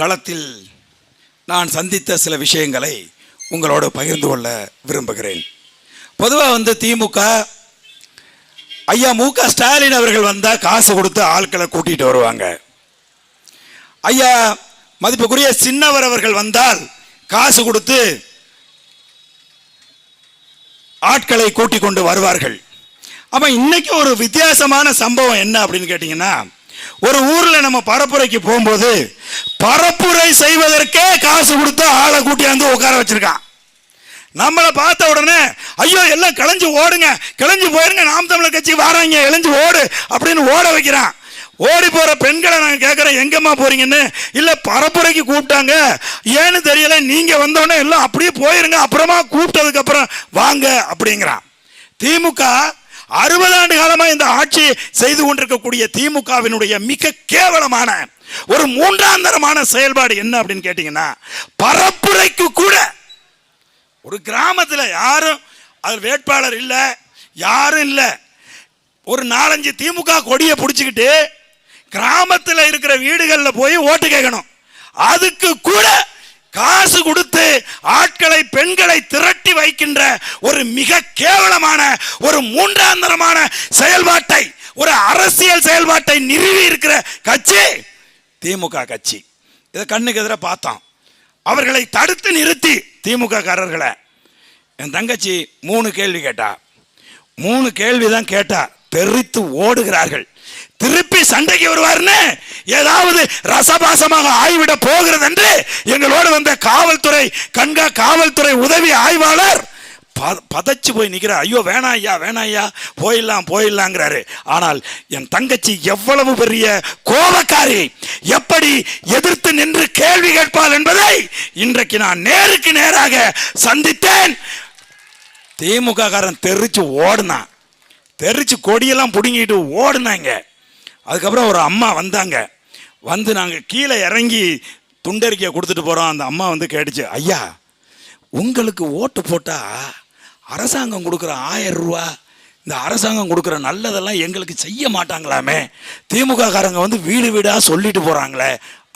களத்தில் நான் சந்தித்த சில விஷயங்களை உங்களோடு பகிர்ந்து கொள்ள விரும்புகிறேன். பொதுவாக வந்து திமுக ஐயா மு க ஸ்டாலின் அவர்கள் வந்தால் காசு கொடுத்து ஆட்களை கூட்டிகிட்டு வருவாங்க. ஐயா மதிப்புக்குரிய சின்னவர் அவர்கள் வந்தால் காசு கொடுத்து ஆட்களை கூட்டிக் கொண்டு வருவார்கள். அப்போ இன்னைக்கு ஒரு வித்தியாசமான சம்பவம் என்ன அப்படின்னு கேட்டிங்கன்னா ஒரு ஊர்ல நம்ம பரப்புரைக்கு போகும்போது பரப்புரை செய்வதற்கே காசு கொடுத்து ஆளை கூட்டியாந்து உட்கார வச்சிருக்கான். நம்மளை பார்த்த உடனே ஐயோ எல்லாம் கிளஞ்சு ஓடுங்க கிளஞ்சு போயிருங்க நாம் தமிழர் கட்சி வராங்க இளைஞ்சு ஓடு அப்படின்னு ஓட வைக்கிறான். ஓடி போற பெண்களை நான் கேட்குறேன் எங்கம்மா போறீங்கன்னு? இல்லை பரப்புரைக்கு கூப்பிட்டாங்க. ஏன்னு தெரியல நீங்க வந்தோடனே எல்லாம் அப்படியே போயிருங்க அப்புறமா கூப்பிட்டதுக்கு அப்புறம் வாங்க அப்படிங்கிறான். திமுக அறுபது ஆண்டு காலமா இந்த ஆட்சி செய்து கொண்டிருக்கக்கூடிய திமுகவினுடைய மிக கேவலமான ஒரு மூன்றாந்தரமான செயல்பாடு என்ன அப்படின்னு கேட்டீங்கன்னா பரப்புரைக்கு கூட ஒரு கிராமத்தில் யாரும் அது வேட்பாளர் இல்லை யாரும் இல்லை. ஒரு நாலஞ்சு திமுக கொடியை பிடிச்சிக்கிட்டு கிராமத்தில் இருக்கிற வீடுகளில் போய் ஓட்டு கேட்கணும். அதுக்கு கூட காசு கொடுத்து ஆட்களை பெண்களை திரட்டி வைக்கின்ற ஒரு மிக கேவலமான ஒரு மூன்றாந்தரமான செயல்பாட்டை ஒரு அரசியல் செயல்பாட்டை நிறுவி இருக்கிற கட்சி திமுக கட்சி. இதை கண்ணுக்கு எதிராக பார்த்தோம் அவர்களை தடுத்து நிறுத்தி திமுக காரர்களை என் தங்கச்சி மூணு கேள்வி கேட்டா. மூணு கேள்வி தான் கேட்டா. தெரித்து ஓடுகிறார்கள். திருப்பி சண்டைக்கு வருவார்னு ஏதாவது ரசபாசமாக ஆய்விட போகிறது என்று எங்களோடு வந்த காவல்துறை கண்கா காவல்துறை உதவி ஆய்வாளர் பதச்சு போய் நிற்கிறார் ஐயோ வேணாம் ஐயா வேணாம் ஐயா போயிடலாம் போயிடலாங்கிறாரு. ஆனால் என் தங்கச்சி எவ்வளவு பெரிய கோபக்காரி எப்படி எதிர்த்து நின்று கேள்வி கேட்பாள் என்பதை இன்றைக்கு நான் நேருக்கு நேராக சந்தித்தேன். திமுக காரன் தெரிச்சு ஓடுனான். தெரிச்சு கொடியெல்லாம் பிடுங்கிட்டு ஓடுனாங்க. அதுக்கப்புறம் ஒரு அம்மா வந்தாங்க. வந்து நாங்கள் கீழே இறங்கி துண்டறிக்கையை கொடுத்துட்டு போகிறோம் அந்த அம்மா வந்து கேட்டுச்சு ஐயா உங்களுக்கு ஓட்டு போட்டால் அரசாங்கம் கொடுக்குற ஆயிரம் ரூபா இந்த அரசாங்கம் கொடுக்குற நல்லதெல்லாம் எங்களுக்கு செய்ய மாட்டாங்களாமே. திமுக காரங்க வந்து வீடு வீடாக சொல்லிட்டு போகிறாங்களே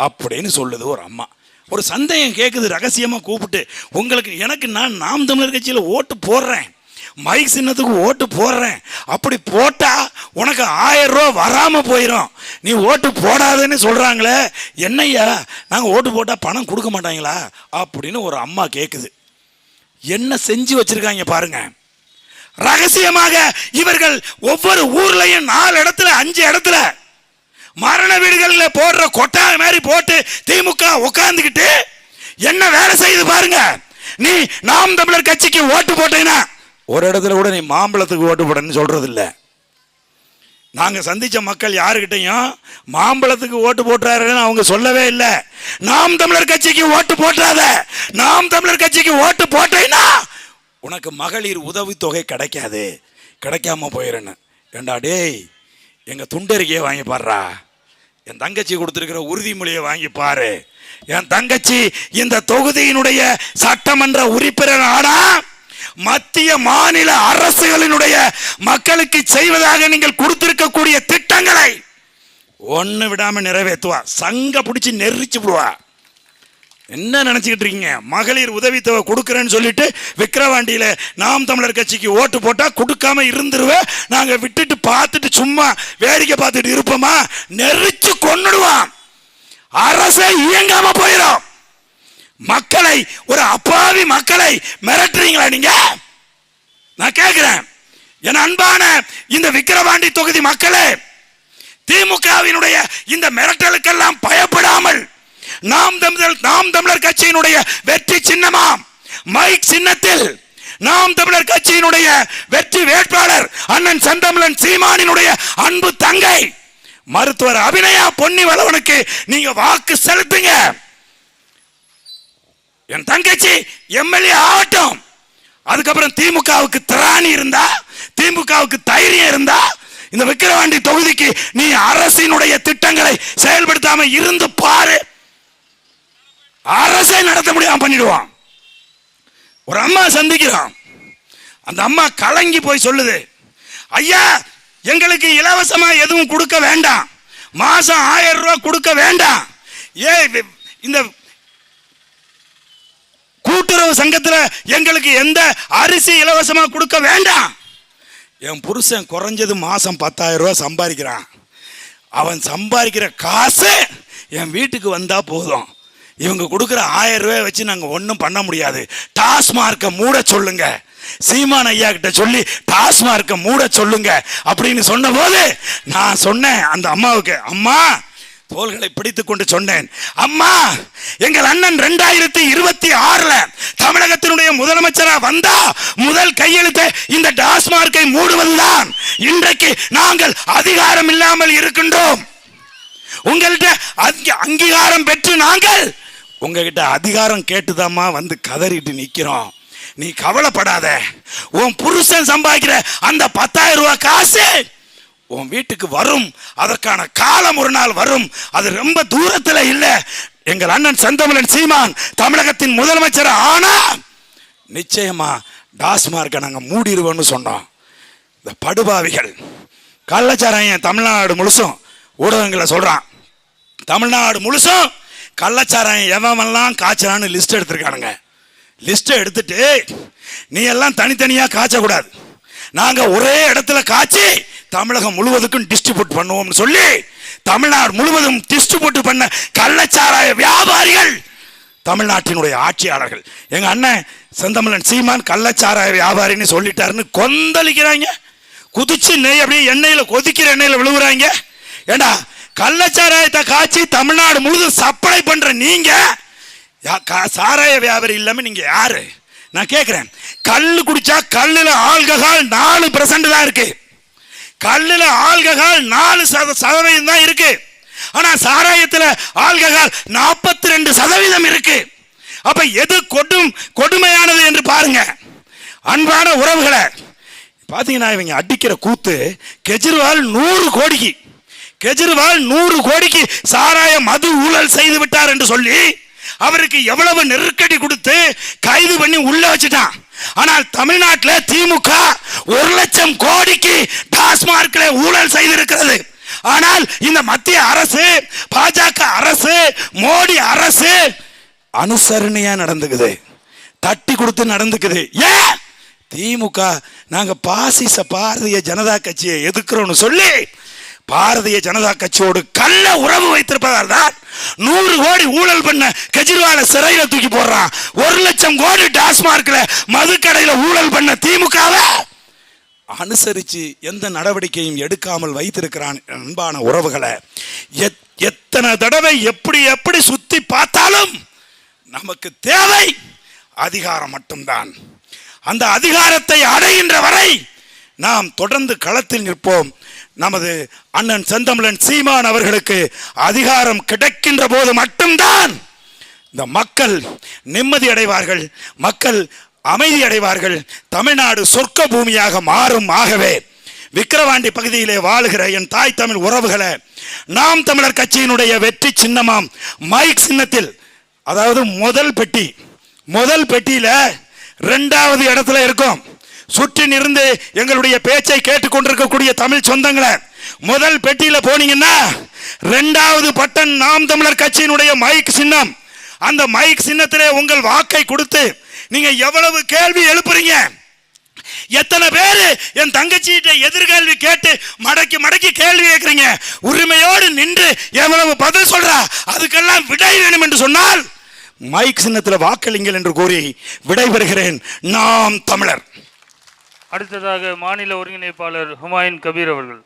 அப்படின்னு சொல்லுது ஒரு அம்மா. ஒரு சந்தேகம் கேட்குது ரகசியமாக கூப்பிட்டு உங்களுக்கு எனக்கு நான் நாம் தமிழர் கட்சியில் ஓட்டு போடுறேன். மைக் சின்னத்துக்கு ஓட்டு போடுறேன். அப்படி போட்டால் உனக்கு ஆயிரம் ரூபா வராமல் போயிடும் நீ ஓட்டு போடாதேன்னு சொல்கிறாங்களே என்னய்யா? நாங்கள் ஓட்டு போட்டால் பணம் கொடுக்க மாட்டாங்களா? அப்படின்னு ஒரு அம்மா கேட்குது என்ன செஞ்சு வச்சுருக்காங்க பாருங்க. ரகசியமாக இவர்கள் ஒவ்வொரு ஊர்லையும் நாலு இடத்துல அஞ்சு இடத்துல மரண வீடுகளில் போடுற கொட்டாய் மாதிரி போட்டு திமுக உட்காந்துக்கிட்டு என்ன வேலை செய்யுது பாருங்க. நீ நாம் தமிழர் கட்சிக்கு ஓட்டு போட்டீங்கன்னா ஒரு இடத்துல கூட நீ மாம்பழத்துக்கு ஓட்டு போடன்னு சொல்றது இல்ல நாங்க மக்கள் யாருக்கிட்டையும் மாம்பழத்துக்கு ஓட்டு போட்டுறாருன்னு அவங்க சொல்லவே இல்லை. நாம் தமிழர் கட்சிக்கு ஓட்டு போட்டாத நாம் தமிழர் கட்சிக்கு ஓட்டு போட்டேன்னா உனக்கு மகளிர் உதவித்தொகை கிடைக்காது. கிடைக்காம போயிடுன்னு ஏண்டா டேய் எங்கள் துண்டறிக்கையை வாங்கி பாடுறா என் தங்கச்சி கொடுத்துருக்கிற உறுதிமொழியை வாங்கி பாரு. என் தங்கச்சி இந்த தொகுதியினுடைய சட்டமன்ற உறுப்பினர் ஆனா மத்திய மாநில அரசுகளினுடைய மக்களுக்கு செய்வதாக நீங்கள் கொடுத்திருக்கக்கூடிய திட்டங்களை ஒன்று விடாம நிறைவேற்றுவா. சங்க பிடிச்சி நெரிச்சு விடுவா என்ன நினைச்சுக்கிட்டு இருக்கீங்க? மகளிர் உதவித்தொகை கொடுக்குறேன்னு சொல்லிட்டு விக்கிரவாண்டியில நாம் தமிழர் கட்சிக்கு ஓட்டு போட்டா கொடுக்காம இருந்துருவேன் நாங்க விட்டுட்டு பார்த்துட்டு சும்மா வேடிக்கை பார்த்துட்டு இருப்போமா? நெரிச்சு கொண்டுடுவான் அரசே இயங்காம போயிடும் மக்களை ஒரு அப்பாவி மக்களை மிரட்டுறீங்களா நீங்க? நான் கேட்கிறேன். என் அன்பான இந்த விக்கிரவாண்டி தொகுதி மக்களே திமுகவினுடைய இந்த மிரட்டலுக்கெல்லாம் பயப்படாமல் நாம் தமிழர் நாம் தமிழர் கட்சியினுடைய வெற்றி சின்னமாம் மைக் சின்னத்தில் நாம் தமிழர் கட்சியினுடைய வெற்றி வேட்பாளர் அண்ணன் செந்தமிழன் சீமானினுடைய அன்பு தங்கை மருத்துவர் அபிநயா பொன்னி வளவனுக்கு நீங்க வாக்கு செலுத்துங்க. என் தங்கச்சி எம்எல்ஏ ஆகட்டும். அதுக்கப்புறம் திமுகவுக்கு திராணி இருந்தா திமுகவுக்கு தைரியம் இருந்தா இந்த விக்கிரவாண்டி தொகுதிக்கு நீ அரசினுடைய திட்டங்களை செயல்படுத்தாம இருந்து பாரு. அரசே நடத்த முடியாம பண்ணிடுவான். ஒரு அம்மா சந்திக்கிறான். அந்த அம்மா கலங்கி போய் சொல்லுது ஐயா எங்களுக்கு இலவசமா எதுவும் கொடுக்க வேண்டாம். மாசம் ஆயிரம் ரூபாய் கொடுக்க வேண்டாம். ஏ இந்த கூட்டுறவு சங்கத்தில் எங்களுக்கு எந்த அரிசி இலவசமாக கொடுக்க வேண்டாம். என் புருஷன் குறைஞ்சது மாதம் பத்தாயிரம் ரூபா சம்பாதிக்கிறான். அவன் சம்பாதிக்கிற காசு என் வீட்டுக்கு வந்தால் போதும். இவங்க கொடுக்குற ஆயிரம் ரூபாய் வச்சு நாங்கள் ஒன்றும் பண்ண முடியாது. டாஸ்மார்க்கை மூட சொல்லுங்க. சீமான் ஐயா கிட்ட சொல்லி டாஸ்மார்க்கை மூட சொல்லுங்க. அப்படின்னு சொன்னபோது நான் சொன்னேன் அந்த அம்மாவுக்கு அம்மா தோள்களை பிடித்துக் கொண்டு சொன்னேன். அம்மா எங்கள் அண்ணன் ரெண்டாயிரத்தி இருபத்தி ஆறுல தமிழகத்தினுடைய முதலமைச்சரா வந்தா முதல் கையெழுத்து இந்த டாஸ்மார்க்கை மூடுவதுதான். இன்றைக்கு நாங்கள் அதிகாரம் இல்லாமல் இருக்கின்றோம். உங்கள்கிட்ட அங்கீகாரம் பெற்று நாங்கள் உங்ககிட்ட அதிகாரம் கேட்டுதாம்மா வந்து கதறிட்டு நிற்கிறோம் நீ கவலைப்படாத. உன் புருஷன் சம்பாதிக்கிற அந்த பத்தாயிரம் ரூபாய் காசு உன் வீட்டுக்கு வரும். அதற்கான காலம் ஒரு நாள் வரும். அது ரொம்ப தூரத்தில் இல்லை. எங்கள் அண்ணன் செந்தமிழன் சீமான் தமிழகத்தின் முதலமைச்சர் ஆனா நிச்சயமா டாஸ்மார்க்கை நாங்கள் மூடிடுவோம்னு சொன்னோம். இந்த படுபாவிகள் கள்ளச்சாராயம் தமிழ்நாடு முழுசும் ஊடகங்களை சொல்கிறான் தமிழ்நாடு முழுசும் கள்ளச்சாராயம் எவன்லாம் காய்ச்சலான்னு லிஸ்ட் எடுத்திருக்கானுங்க. லிஸ்ட்டை எடுத்துட்டு நீ எல்லாம் தனித்தனியாக காய்ச்சக்கூடாது. நாங்கள் ஒரே இடத்துல காய்ச்சி தமிழகம் முழுவதுக்கும் டிஸ்ட்ரிபியூட் பண்ணுவோம்னு சொல்லி தமிழ்நாடு முழுவதும் டிஸ்ட்ரிபியூட் பண்ண கள்ளச்சாராய வியாபாரிகள் தமிழ்நாட்டினுடைய ஆட்சியாளர்கள். எங்க அண்ணன் செந்தமிழன் சீமான் கள்ளச்சாராய வியாபாரின்னு சொல்லிட்டாருன்னு கொந்தளிக்கிறாங்க. குதிச்சு நெய் அப்படியே எண்ணெயில் கொதிக்கிற எண்ணெயில் விழுகுறாங்க ஏண்டா கள்ளச்சாராயத்தை காய்ச்சி தமிழ்நாடு முழுதும் சப்ளை பண்ற நீங்க யா- சாராய வியாபாரி இல்லாம நீங்க யாரு? நான் கேட்குறேன் கல் குடிச்சா கல்லில் ஆல்கஹால் நாலு பர்சன்ட் தான் இருக்கு. கல்லில் ஆல்கஹால் நாலு சத- சதவீதம் தான் இருக்கு. ஆனா சாராயத்தில் ஆல்கஹால் நாற்பத்தி ரெண்டு சதவீதம் இருக்கு. அப்ப எது கொடும் கொடுமையானது என்று பாருங்க. அன்பான உறவுகளை பார்த்தீங்கன்னா இவங்க அடிக்கிற கூத்து கெஜ்ரிவால் நூறு கோடிக்கு கெஜ்ரிவால் நூறு கோடிக்கு சாராய மது ஊழல் செய்து விட்டார் என்று சொல்லி அவருக்கு எவ்வளவு நெருக்கடி கொடுத்து கைது பண்ணி உள்ள வச்சுட்டான். ஆனால் தமிழ்நாட்டில் திமுக ஒரு லட்சம் கோடிக்கு டாஸ்மார்க்ல ஊழல் செய்திருக்கிறது. ஆனால் இந்த மத்திய அரசு பாஜக அரசு மோடி அரசு அனுசரணையா நடந்துக்குது. தட்டி கொடுத்து நடந்துக்குது. ஏன்? திமுக நாங்க பாசிச பாரதிய ஜனதா கட்சியை எதிர்க்கிறோம்னு சொல்லி பாரதிய ஜனதா கட்சியோடு கள்ள உறவு வைத்திருப்பதால் தான் நூறு கோடி ஊழல் பண்ண கெஜ்ரிவால சிறையில தூக்கி போடுறான். ஒரு லட்சம் கோடி டாஸ்மார்க்ல மதுக்கடையில ஊழல் பண்ண திமுகவை அனுசரித்து எந்த நடவடிக்கையும் எடுக்காமல் வைத்திருக்கிறான் அன்பான உறவுகளை. எத்- எத்தனை தடவை எப்படி எப்படி சுத்தி பார்த்தாலும் நமக்கு தேவை அதிகாரம் மட்டும்தான். அந்த அதிகாரத்தை அடைகின்ற வரை நாம் தொடர்ந்து களத்தில் நிற்போம். நமது அண்ணன் செந்தமிழன் சீமான் அவர்களுக்கு அதிகாரம் கிடைக்கின்ற போது மட்டும்தான் இந்த மக்கள் நிம்மதி அடைவார்கள். மக்கள் அமைதி அடைவார்கள். தமிழ்நாடு சொர்க்க பூமியாக மாறும் ஆகவே. விக்கிரவாண்டி பகுதியிலே வாழுகிற என் தாய் தமிழ் உறவுகளை நாம் தமிழர் கட்சியினுடைய வெற்றி சின்னமாம். மைக் சின்னத்தில் அதாவது முதல் பெட்டி முதல் பெட்டியில் ரெண்டாவது இடத்துல இருக்கும். சுற்றி நிறுந்து எங்களுடைய பேச்சை கேட்டுக்கொண்டிருக்கக்கூடிய தமிழ் சொந்தங்களை முதல் பெட்டியில் போனீங்கன்னா ரெண்டாவது பட்டன் நாம் தமிழர் கட்சியினுடைய மைக் சின்னம். அந்த மைக் சின்னத்திலே உங்கள் வாக்கை கொடுத்து நீங்க எவ்வளவு கேள்வி எழுப்புறீங்க? எத்தனை பேரு என் தங்கச்சிகிட்ட எதிர்கேள்வி கேட்டு மடக்கி மடக்கி கேள்வி கேட்கறீங்க? உரிமையோடு நின்று எவ்வளவு பதில் சொல்றா? அதுக்கெல்லாம் விடை வேணும் என்று சொன்னால் மைக் சின்னத்தில் வாக்களிங்கள் என்று கூறி விடைபெறுகிறேன். நாம் தமிழர். அடுத்ததாக மாநில ஒருங்கிணைப்பாளர் ஹுமாயூன் கபீர் அவர்கள்.